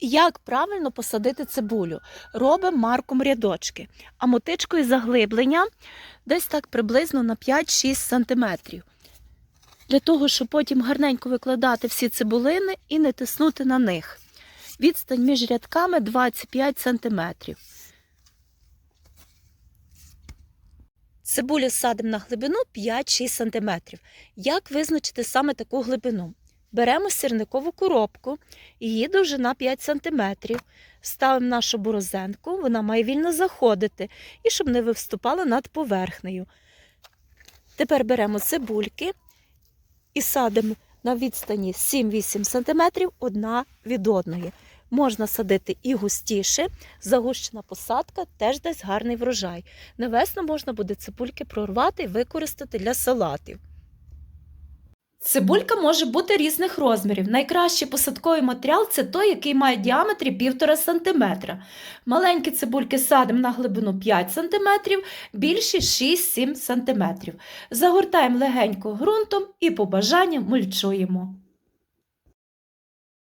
Як правильно посадити цибулю? Робимо марком рядочки, а мотичкою заглиблення десь так приблизно на 5-6 см. Для того, щоб потім гарненько викладати всі цибулини і не тиснути на них. Відстань між рядками 25 см. Цибулю садимо на глибину 5-6 см. Як визначити саме таку глибину? Беремо сірникову коробку, її довжина 5 см. Ставимо нашу борозенку, вона має вільно заходити, і щоб не виступала над поверхнею. Тепер беремо цибульки і садимо на відстані 7-8 см одна від одної. Можна садити і густіше, загущена посадка теж дасть гарний врожай. На весну можна буде цибульки прорвати і використати для салатів. Цибулька може бути різних розмірів. Найкращий посадковий матеріал це той, який має діаметрі 1,5 см. Маленькі цибульки садимо на глибину 5 см, більші 6-7 см. Загортаємо легенько ґрунтом і по бажанню мульчуємо.